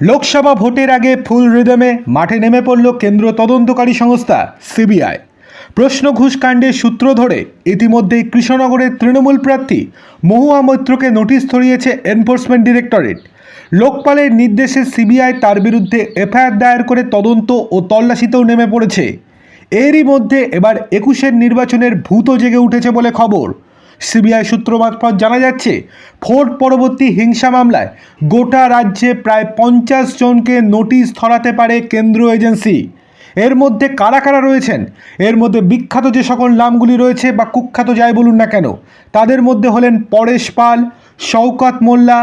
লোকসভা ভোটের আগে ফুল রিদমে মাঠে নেমে পড়ল কেন্দ্র তদন্তকারী সংস্থা, সিবিআই। প্রশ্ন ঘুষকাণ্ডের সূত্র ধরে ইতিমধ্যেই কৃষ্ণনগরের তৃণমূল প্রার্থী মহুয়া মৈত্রকে নোটিশ ধরিয়েছে এনফোর্সমেন্ট ডিরেক্টরেট। লোকপালের নির্দেশে সিবিআই তার বিরুদ্ধে এফআইআর দায়ের করে তদন্ত ও তল্লাশিতেও নেমে পড়েছে। এরই মধ্যে এবার একুশের নির্বাচনের ভূত জেগে উঠেছে বলে খবর। সিবিআই সূত্র মারফত জানা যাচ্ছে, ফোর্ট পরবর্তী হিংসা মামলায় গোটা রাজ্যে প্রায় পঞ্চাশ জনকে নোটিশ ধরাতে পারে কেন্দ্রীয় এজেন্সি। এর মধ্যে কারা কারা রয়েছেন? এর মধ্যে বিখ্যাত যে সকল নামগুলি রয়েছে বা কুখ্যাত যাই বলুন না কেন, তাদের মধ্যে হলেন পরেশ পাল, শওকত মোল্লা,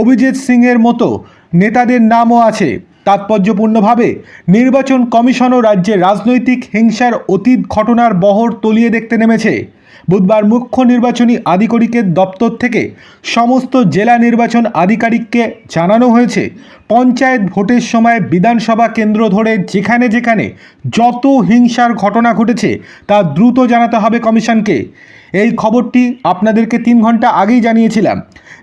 অভিজিৎ সিংয়ের মতো নেতাদের নামও আছে। তাৎপর্যপূর্ণভাবে নির্বাচন কমিশনও রাজ্যে রাজনৈতিক হিংসার অতীত ঘটনার বহর তলিয়ে দেখতে নেমেছে। বুধবার মুখ্য নির্বাচনী আধিকারিকের দপ্তর থেকে সমস্ত জেলা নির্বাচন আধিকারিককে জানানো হয়েছে, পঞ্চায়েত ভোটের সময় বিধানসভা কেন্দ্র ধরে যেখানে যেখানে যত হিংসার ঘটনা ঘটেছে তা দ্রুত জানাতে হবে কমিশনকে। এই খবরটি আপনাদেরকে তিন ঘণ্টা আগেই জানিয়েছিলাম।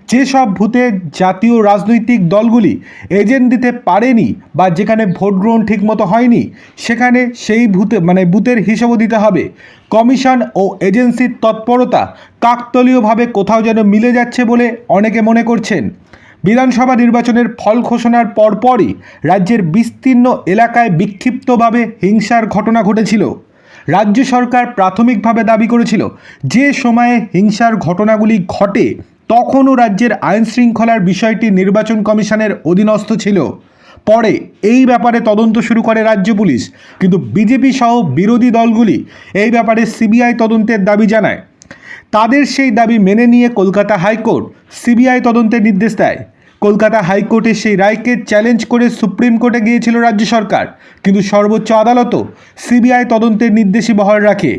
যেসব ভূতে জাতীয় রাজনৈতিক দলগুলি এজেন্ট দিতে পারেনি বা যেখানে ভোট গ্রহণ ঠিকমতো হয়নি, সেখানে সেই ভূতে মানে বুথের হিসেবও দিতে হবে। কমিশন ও এজেন্সির তৎপরতা কাকতলীয়ভাবে কোথাও যেন মিলে যাচ্ছে বলে অনেকে মনে করছেন। বিধানসভা নির্বাচনের ফল ঘোষণার পরপরই রাজ্যের বিস্তীর্ণ এলাকায় বিক্ষিপ্তভাবে হিংসার ঘটনা ঘটেছিল। রাজ্য সরকার প্রাথমিকভাবে দাবি করেছিল, যে সময়ে হিংসার ঘটনাগুলি ঘটে তখনও রাজ্যের আইন শৃঙ্খলার বিষয়টি নির্বাচন কমিশনের অধীনস্থ ছিল। পরে এই ব্যাপারে তদন্ত শুরু করে রাজ্য পুলিশ। কিন্তু বিজেপি সহ বিরোধী দলগুলি এই ব্যাপারে সিবিআই তদন্তের দাবি জানায়। তাদের সেই দাবি মেনে নিয়ে কলকাতা হাইকোর্ট সিবিআই তদন্তের নির্দেশ দেয়। কলকাতা হাইকোর্টের সেই রায়কে চ্যালেঞ্জ করে সুপ্রিম কোর্টে গিয়েছিল রাজ্য সরকার। কিন্তু সর্বোচ্চ আদালতও সিবিআই তদন্তের নির্দেশই বহাল রাখে।